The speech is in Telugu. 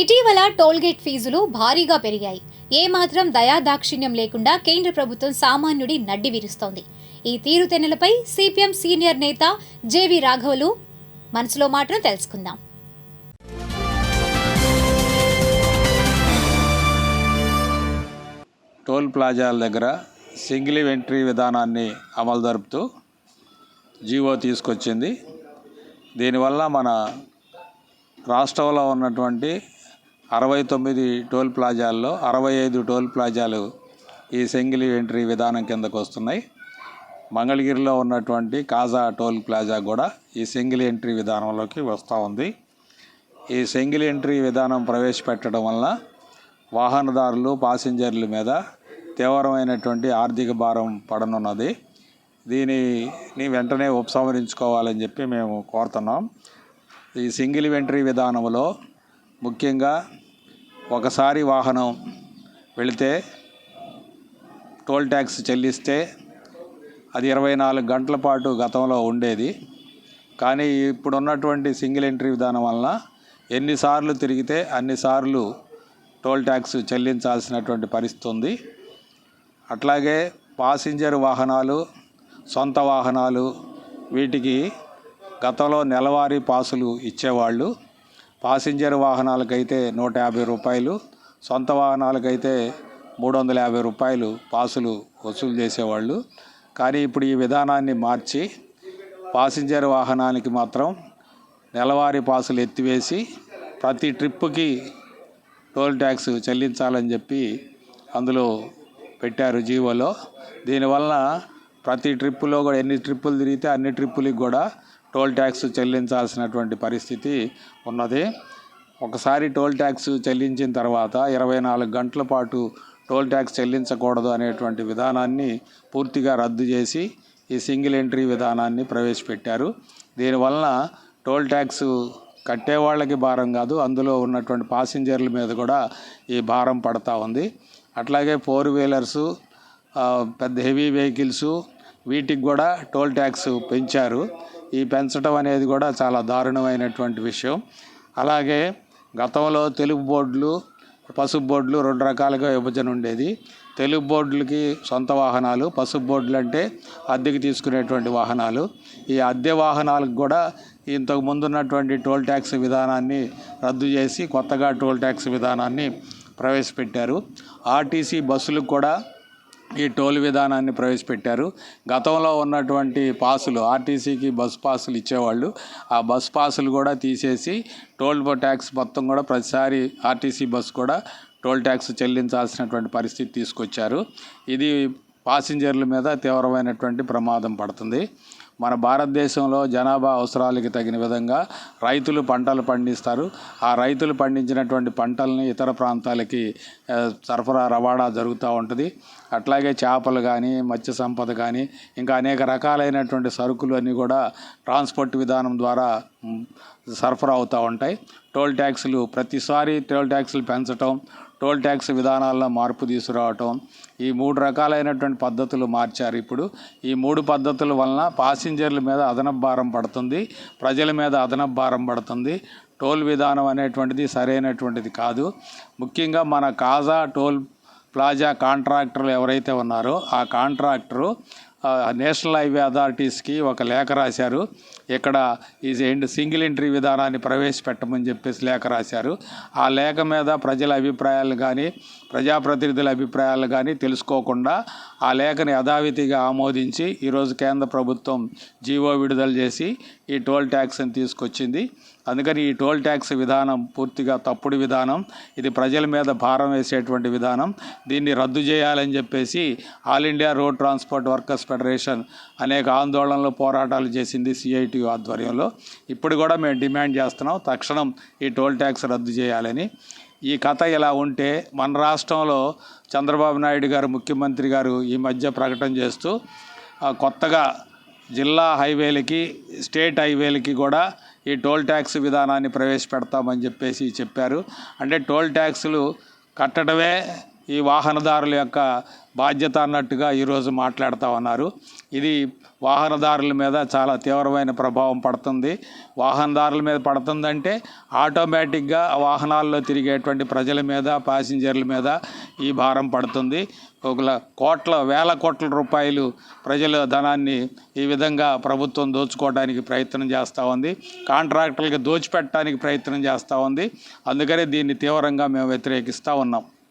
ఇటీవల టోల్గేట్ ఫీజులు భారీగా పెరిగాయి. ఏమాత్రం దయాదాక్షిణ్యం లేకుండా కేంద్ర ప్రభుత్వం సామాన్యుడి నడ్డి విరుస్తోంది. ఈ తీరుతెన్నులపై సిపిఎం సీనియర్ నేత జేవి రాఘవులు మనసులో మాటను తెలుసుకుందాం. టోల్ ప్లాజాల దగ్గర సింగిల్ ఎంట్రీ విధానాన్ని అమలు జరుపుతూ జీవో తీసుకొచ్చింది. దీనివల్ల మన రాష్ట్రంలో ఉన్నటువంటి అరవై తొమ్మిది టోల్ ప్లాజాల్లో అరవై ఐదు టోల్ ప్లాజాలు ఈ సింగిల్ ఎంట్రీ విధానం కిందకు వస్తున్నాయి. మంగళగిరిలో ఉన్నటువంటి కాజా టోల్ ప్లాజా కూడా ఈ సింగిల్ ఎంట్రీ విధానంలోకి వస్తూ ఉంది. ఈ సింగిల్ ఎంట్రీ విధానం ప్రవేశపెట్టడం వలన వాహనదారులు పాసింజర్ల మీద తీవ్రమైనటువంటి ఆర్థిక భారం పడనున్నది. దీనిని వెంటనే ఉపసంహరించుకోవాలని చెప్పి మేము కోరుతున్నాం. ఈ సింగిల్ ఎంట్రీ విధానంలో ముఖ్యంగా ఒకసారి వాహనం వెళితే టోల్ ట్యాక్స్ చెల్లిస్తే అది ఇరవై నాలుగు గంటల పాటు గతంలో ఉండేది. కానీ ఇప్పుడు ఉన్నటువంటి సింగిల్ ఎంట్రీ విధానం వలన ఎన్నిసార్లు తిరిగితే అన్నిసార్లు టోల్ ట్యాక్స్ చెల్లించాల్సినటువంటి పరిస్థితి ఉంది. అట్లాగే పాసింజర్ వాహనాలు సొంత వాహనాలు వీటికి గతంలో నెలవారీ పాసులు ఇచ్చేవాళ్ళు. పాసింజర్ వాహనాలకైతే నూట యాభై రూపాయలు సొంత వాహనాలకైతే మూడు వందల యాభై రూపాయలు పాసులు వసూలు చేసేవాళ్ళు. కానీ ఇప్పుడు ఈ విధానాన్ని మార్చి పాసింజర్ వాహనానికి మాత్రం నెలవారీ పాసులు ఎత్తివేసి ప్రతి ట్రిప్పుకి టోల్ ట్యాక్స్ చెల్లించాలని చెప్పి అందులో పెట్టారు జీవోలో. దీనివలన ప్రతి ట్రిప్పులో కూడా ఎన్ని ట్రిప్పులు తిరిగితే అన్ని ట్రిప్పులకి కూడా టోల్ ట్యాక్స్ చెల్లించాల్సినటువంటి పరిస్థితి ఉన్నది. ఒకసారి టోల్ ట్యాక్స్ చెల్లించిన తర్వాత ఇరవై నాలుగు గంటల పాటు టోల్ ట్యాక్స్ చెల్లించకూడదు అనేటువంటి విధానాన్ని పూర్తిగా రద్దు చేసి ఈ సింగిల్ ఎంట్రీ విధానాన్ని ప్రవేశపెట్టారు. దీనివలన టోల్ ట్యాక్స్ కట్టే వాళ్ళకి భారం కాదు అందులో ఉన్నటువంటి పాసింజర్ల మీద కూడా ఈ భారం పడతా ఉంది. అట్లాగే ఫోర్ వీలర్సు పెద్ద హెవీ వెహికల్స్ వీటికి కూడా టోల్ ట్యాక్స్ పెంచారు. ఈ పెంచడం అనేది కూడా చాలా దారుణమైనటువంటి విషయం. అలాగే గతంలో తెలుగు బోర్డులు పసుపు బోర్డులు రెండు రకాలుగా విభజన ఉండేది. తెలుగు బోర్డులకి సొంత వాహనాలు పసుపు బోర్డులు అంటే అద్దెకి తీసుకునేటువంటి వాహనాలు. ఈ అద్దె వాహనాలకు కూడా ఇంతకు ముందున్నటువంటి టోల్ ట్యాక్స్ విధానాన్ని రద్దు చేసి కొత్తగా టోల్ ట్యాక్స్ విధానాన్ని ప్రవేశపెట్టారు. ఆర్టీసీ బస్సులకు కూడా ఈ టోల్ విధానాన్ని ప్రవేశపెట్టారు. గతంలో ఉన్నటువంటి పాసులు ఆర్టీసీకి బస్ పాసులు ఇచ్చేవాళ్ళు ఆ బస్ పాసులు కూడా తీసేసి టోల్ ట్యాక్స్ మొత్తం కూడా ప్రతిసారి ఆర్టీసీ బస్ కూడా టోల్ ట్యాక్స్ చెల్లించాల్సినటువంటి పరిస్థితి తీసుకొచ్చారు. ఇది పాసింజర్ల మీద తీవ్రమైనటువంటి ప్రమాదం పడుతుంది. మన భారతదేశంలో జనాభా అవసరాలకి తగిన విధంగా రైతులు పంటలు పండిస్తారు. ఆ రైతులు పండించినటువంటి పంటల్ని ఇతర ప్రాంతాలకి సరఫరా రవాణా జరుగుతూ ఉంటుంది. అట్లాగే చేపలు కానీ మత్స్య సంపద కానీ ఇంకా అనేక రకాలైనటువంటి సరుకులు అన్నీ కూడా ట్రాన్స్పోర్ట్ విధానం ద్వారా సరఫరా అవుతూ ఉంటాయి. టోల్ ట్యాక్సులు ప్రతిసారి టోల్ ట్యాక్సులు పెంచటం టోల్ ట్యాక్స్ విధానాల్లో మార్పు తీసుకురావటం ఈ మూడు రకాలైనటువంటి పద్ధతులు మార్చారు ఇప్పుడు. ఈ మూడు పద్ధతుల వలన పాసింజర్ల మీద అదనపు భారం పడుతుంది ప్రజల మీద అదనపు భారం పడుతుంది. టోల్ విధానం అనేటువంటిది సరైనటువంటిది కాదు. ముఖ్యంగా మన కాజా టోల్ ప్లాజా కాంట్రాక్టర్లు ఎవరైతే ఉన్నారో ఆ కాంట్రాక్టరు నేషనల్ హైవే అథారిటీస్కి ఒక లేఖ రాశారు. ఇక్కడ ఈ ఎండ్ సింగిల్ ఎంట్రీ విధానాన్ని ప్రవేశపెట్టమని చెప్పేసి లేఖ రాశారు. ఆ లేఖ మీద ప్రజల అభిప్రాయాలు కానీ ప్రజాప్రతినిధుల అభిప్రాయాలు కానీ తెలుసుకోకుండా ఆ లేఖని యథావిధిగా ఆమోదించి ఈరోజు కేంద్ర ప్రభుత్వం జీవో విడుదల చేసి ఈ టోల్ ట్యాక్స్ని తీసుకొచ్చింది. అందుకని ఈ టోల్ ట్యాక్స్ విధానం పూర్తిగా తప్పుడు విధానం. ఇది ప్రజల మీద భారం వేసేటువంటి విధానం. దీన్ని రద్దు చేయాలని చెప్పేసి all India road transport workers federation అనేక ఆందోళనలు పోరాటాలు చేసింది సిఐటియు ఆధ్వర్యంలో. ఇప్పుడు కూడా మేము డిమాండ్ చేస్తున్నాం తక్షణం ఈ టోల్ ట్యాక్స్ రద్దు చేయాలని. ఈ కథ ఇలా ఉంటే మన రాష్ట్రంలో చంద్రబాబు నాయుడు గారు ముఖ్యమంత్రి గారు ఈ మధ్య ప్రకటన చేస్తూ కొత్తగా జిల్లా హైవేలకి స్టేట్ హైవేలకి కూడా ఈ టోల్ ట్యాక్స్ విధానాన్ని ప్రవేశపెడతామని చెప్పేసి చెప్పారు. అంటే టోల్ ట్యాక్సులు కట్టడమే ఈ వాహనదారుల యొక్క బాధ్యత అన్నట్టుగా ఈరోజు మాట్లాడుతూ ఉన్నారు. ఇది వాహనదారుల మీద చాలా తీవ్రమైన ప్రభావం పడుతుంది. వాహనదారుల మీద పడుతుందంటే ఆటోమేటిక్గా వాహనాల్లో తిరిగేటువంటి ప్రజల మీద ప్యాసింజర్ల మీద ఈ భారం పడుతుంది. ఒక కోట్ల వేల కోట్ల రూపాయలు ప్రజల ధనాన్ని ఈ విధంగా ప్రభుత్వం దోచుకోవడానికి ప్రయత్నం చేస్తూ ఉంది. కాంట్రాక్టర్లకి దోచిపెట్టడానికి ప్రయత్నం చేస్తూ ఉంది. అందుకనే దీన్ని తీవ్రంగా మేము వ్యతిరేకిస్తూ ఉన్నాం.